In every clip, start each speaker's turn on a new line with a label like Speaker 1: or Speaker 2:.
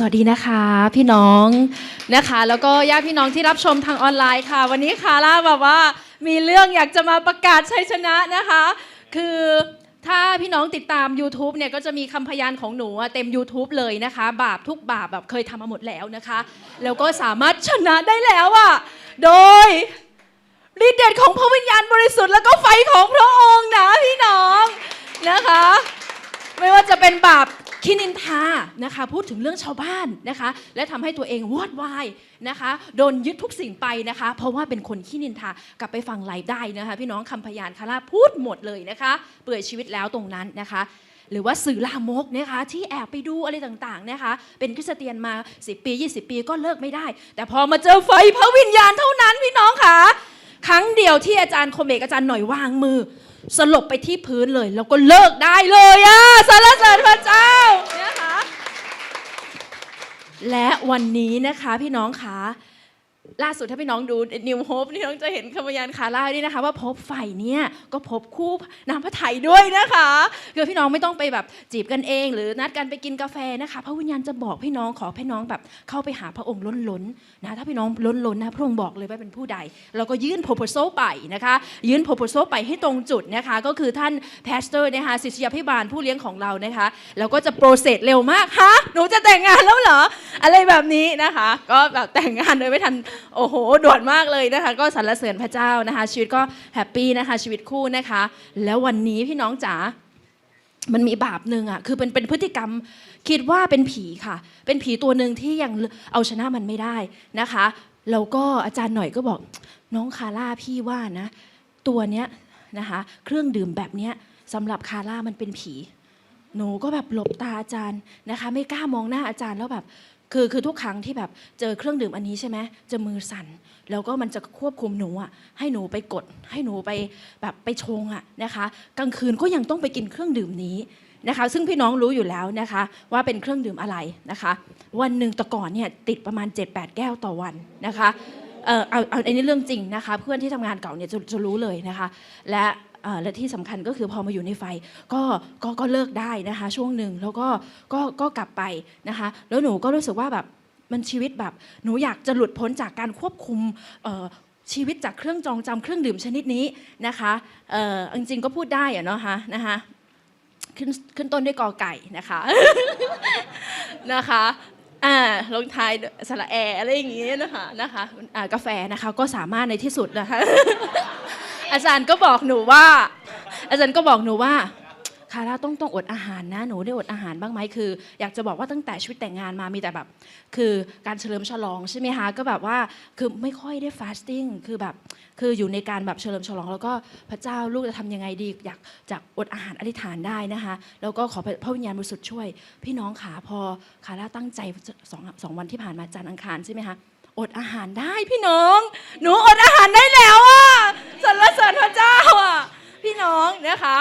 Speaker 1: สวัสดีนะคะพี่น้องนะคะ แล้วก็ญาติพี่น้องที่รับชมทางออนไลน์ค่ะ วันนี้คาร่าแบบว่ามีเรื่องอยากจะมาประกาศชัยชนะนะคะ คือถ้าพี่น้องติดตาม YouTube เนี่ยก็จะมีคำพยานของหนูเต็ม YouTube เลยนะคะ บาปทุกบาปแบบเคยทำมาหมดแล้วนะคะ แล้วก็สามารถชนะได้แล้วอะโดยฤทธิ์เดชของพระวิญญาณบริสุทธิ์แล้วก็ไฟของพระองค์นะพี่น้องนะคะ ไม่ว่าจะเป็นบาป คินินทานะคะพูดถึงเรื่องชาวบ้านนะคะ และทำให้ตัวเองวอดวายนะคะโดนยึดทุกสิ่งไปนะคะ เพราะว่าเป็นคนขี้นินทากลับไปฟังไลฟ์ได้นะคะ พี่น้องคำพยานคาร่าพูดหมดเลยนะคะ เปื่อยชีวิตแล้วตรงนั้นนะคะ หรือว่าสื่อลามกนะคะที่แอบไปดูอะไรต่างๆนะคะ เป็นคริสเตียนมา 10 ปี 20 ปีก็เลิกไม่ได้ แต่พอมาเจอไฟพระวิญญาณเท่านั้นพี่น้องค่ะ ครั้งเดียวที่อาจารย์คมเอกอาจารย์หน่อยวางมือ สลบไปที่พื้นเลย แล้วก็เลิกได้เลยอะสรรเสริญพระเจ้านะคะและวันนี้นะคะพี่น้องคะ ล่าสุดถ้าพี่น้องดูนิวโฮปพี่น้องจะเห็นคำพยานคาร่าด้วยนะคะ ว่าพบไฟเนี่ยก็พบคู่น้ำพระไทยด้วยนะคะคือพี่น้องไม่ต้องไปแบบจีบกันเอง หรือนัดกันไปกินกาแฟนะคะ พระวิญญาณจะบอกพี่น้องขอพี่น้องแบบเข้าไปหาพระองค์ล้นล้นๆนะถ้าพี่น้องล้นล้นๆนะพระองค์บอกเลยว่าเป็นผู้ใด เราก็ยื่น proposal ไปนะคะ ยื่น proposal ไปให้ตรงจุดนะคะ ก็คือท่าน pastor นะคะศิษยาพิบาลผู้เลี้ยงของเรานะคะแล้วก็จะโปรเซสเร็วมากฮะหนูจะแต่งงานแล้วเหรออะไรแบบนี้นะคะ ก็แบบแต่งงานโดยไม่ทันโอ้โหด่วนมากเลยนะคะ ก็สรรเสริญพระเจ้านะคะ ชีวิตก็แฮปปี้นะคะ ชีวิตคู่นะคะ แล้ววันนี้พี่น้องจ๋ามันมีบาปหนึ่งอะคือเป็นเป็นพฤติกรรมคิดว่าเป็นผีค่ะ เป็นผีตัวหนึ่งที่ยังเอาชนะมันไม่ได้นะคะแล้วก็อาจารย์หน่อยก็บอกน้องคาร่าพี่ว่านะ ตัวเนี้ยนะคะเครื่องดื่มแบบเนี้ยสำหรับคาร่ามันเป็นผี หนูก็แบบหลบตาอาจารย์นะคะ ไม่กล้ามองหน้าอาจารย์แล้วแบบ คือคือทุกครั้งที่แบบเจอเครื่องดื่มอันนี้ใช่ไหมจะมือสั่น แล้วก็มันจะควบคุมหนูอะให้หนูไปกด ให้หนูไปแบบไปชงอะนะคะกลางคืนก็ยังต้องไปกินเครื่องดื่มนี้นะคะ ซึ่งพี่น้องรู้อยู่แล้วนะคะ ว่าเป็นเครื่องดื่มอะไรนะคะ วันหนึ่งแต่ก่อนเนี่ยติดประมาณ 7-8 แก้วต่อวันนะคะเออเอาเอาอันนี้เรื่องจริงนะคะ เพื่อนที่ทำงานเก่าเนี่ยจะจะรู้เลยนะคะ และ และที่สำคัญก็คือพอมาอยู่ในไฟก็ก็ก็เลิกได้นะคะ ช่วงหนึ่งแล้วก็ก็ก็กลับไปนะคะ แล้วหนูก็รู้สึกว่าแบบมันชีวิตแบบหนูอยากจะหลุดพ้นจากการควบคุมชีวิตจากเครื่องจองจำเครื่องดื่มชนิดนี้นะคะอ่อจริงๆก็พูดได้อะเนาะฮะนะคะขึ้นขึ้นต้นด้วยกอไก่นะคะนะคะอ่าลงท้ายสระแออะไรอย่างงี้นะคะนะคะกาแฟนะคะก็สามารถในที่สุดนะคะ อาจารย์ก็บอกหนูว่า อาจารย์ก็บอกหนูว่าคาร่าต้องต้องอดอาหารนะหนูได้อดอาหารบ้างไหมคือ อยากจะบอกว่าตั้งแต่ชีวิตแต่งงานมามีแต่แบบ คือการเฉลิมฉลองใช่ไหมคะก็แบบว่าคือไม่ค่อยได้ฟาสติ้งคือแบบคืออยู่ในการแบบเฉลิมฉลอง แล้วก็พระเจ้าลูกจะทำยังไงดี อยากจากอดอาหารอธิษฐานได้นะคะ แล้วก็ขอพระวิญญาณบริสุทธิ์ช่วย พี่น้องขาพอคาร่าตั้งใจสองสองวันที่ผ่านมาจันทร์อังคารใช่ไหมคะอดอาหารได้พี่น้อง หนูอดอาหารได้แล้วอะสรรเสริญพระเจ้าอะพี่น้องนะคะ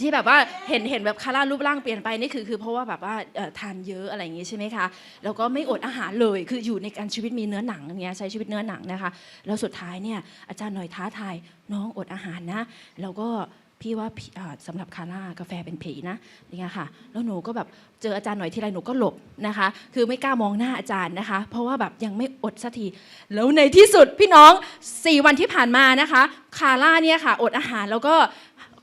Speaker 1: ที่ แบบว่าเห็นเห็นแบบคาร่ารูปร่างเปลี่ยนไปนี่คือคือเพราะว่าแบบว่าทานเยอะอะไรอย่างงี้ใช่ไหมคะแล้วก็ไม่อดอาหารเลยคืออยู่ในการชีวิตมีเนื้อหนังเงี้ยใช้ชีวิตเนื้อหนังนะคะแล้วสุดท้ายเนี่ยอาจารย์หน่อยท้าทายน้องอดอาหารนะ แล้วก็พี่ว่าพี่อ่าสำหรับคาร่ากาแฟเป็นผีนะอย่างเงี้ยค่ะ แล้วหนูก็แบบเจออาจารย์หน่อยทีไรหนูก็หลบนะคะ คือไม่กล้ามองหน้าอาจารย์นะคะ เพราะว่าแบบยังไม่อดสักที แล้วในที่สุดพี่น้อง 4 วันที่ผ่านมานะคะ คาร่าเนี่ยค่ะ อดอาหารแล้วก็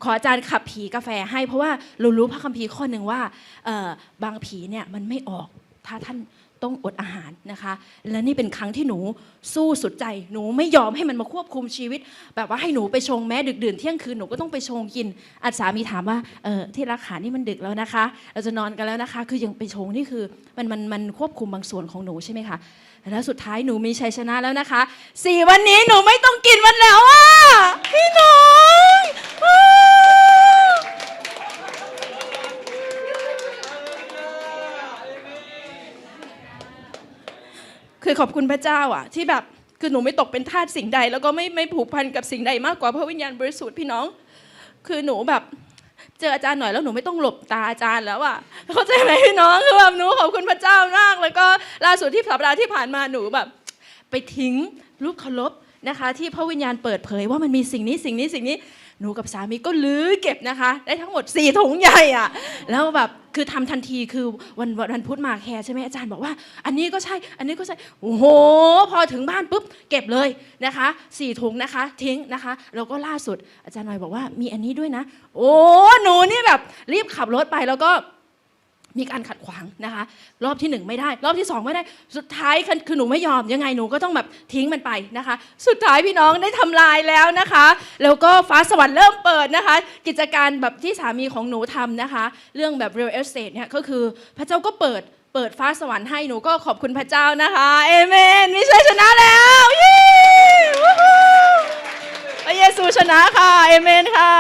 Speaker 1: ขออาจารย์ขับผีกาแฟให้ เพราะว่าเรารู้พระคัมภีร์ข้อหนึ่งว่าบางผีเนี่ยมันไม่ออกถ้าท่านต้องอดอาหารนะคะ และนี่เป็นครั้งที่หนูสู้สุดใจ หนูไม่ยอมให้มันมาควบคุมชีวิต แบบว่าให้หนูไปชงแม้ดึกดื่นเที่ยงคืนหนูก็ต้องไปชงกินอาสามีถามว่าเออที่รักขานี่มันดึกแล้วนะคะ เราจะนอนกันแล้วนะคะ คือยังไปชงนี่คือมันมันมันควบคุมบางส่วนของหนูใช่ไหมคะแล้วสุดท้ายหนูมีชัยชนะแล้วนะคะสี่วันนี้หนูไม่ต้องกินมันแล้วอะพี่น้องว้าว คือ ขอบคุณพระเจ้าอะ ที่แบบคือหนูไม่ตกเป็นทาสสิ่งใด แล้วก็ไม่ไม่ผูกพันกับสิ่งใดมากกว่าพระวิญญาณบริสุทธิ์พี่น้อง คือหนูแบบเจออาจารย์หน่อยแล้วหนูไม่ต้องหลบตาอาจารย์แล้วอะเข้าใจไหมพี่น้องคือแบบหนูขอบคุณพระเจ้ามาก แล้วก็ล่าสุดที่สัปดาห์ที่ผ่านมาหนูแบบ ไปทิ้งรูปเคารพนะคะ ที่พระวิญญาณเปิดเผยว่ามันมีสิ่งนี้สิ่งนี้สิ่งนี้หนูกับสามีก็ลื้อเก็บนะคะ ได้ทั้งหมด4ถุงใหญ่อะแล้วแบบ คือทำทันทีคือวันวันวันพุธมาแคร์ใช่ไหมอาจารย์บอกว่า อันนี้ก็ใช่ อันนี้ก็ใช่โอ้โห พอถึงบ้านปุ๊บเก็บเลยนะคะสี่ถุงนะคะ ทิ้งนะคะแล้วก็ล่าสุดอาจารย์หน่อยบอกว่ามีอันนี้ด้วยนะ โอ้หนูนี่แบบรีบขับรถไปแล้วก็ มีการขัดขวางนะคะ รอบที่หนึ่งไม่ได้ รอบที่สองไม่ได้ สุดท้ายคือหนูไม่ยอมยังไงหนูก็ต้องแบบทิ้งมันไปนะคะ สุดท้ายพี่น้องได้ทำลายแล้วนะคะ แล้วก็ฟ้าสวรรค์เริ่มเปิดนะคะ กิจการแบบที่สามีของหนูทำนะคะ เรื่องแบบ real estate เนี่ยก็คือพระเจ้าก็เปิดเปิดฟ้าสวรรค์ให้หนูก็ขอบคุณพระเจ้านะคะเอเมนมีชัยชนะแล้วย้วู้ฮู้พระเยซูชนะค่ะเอเมนค่ะ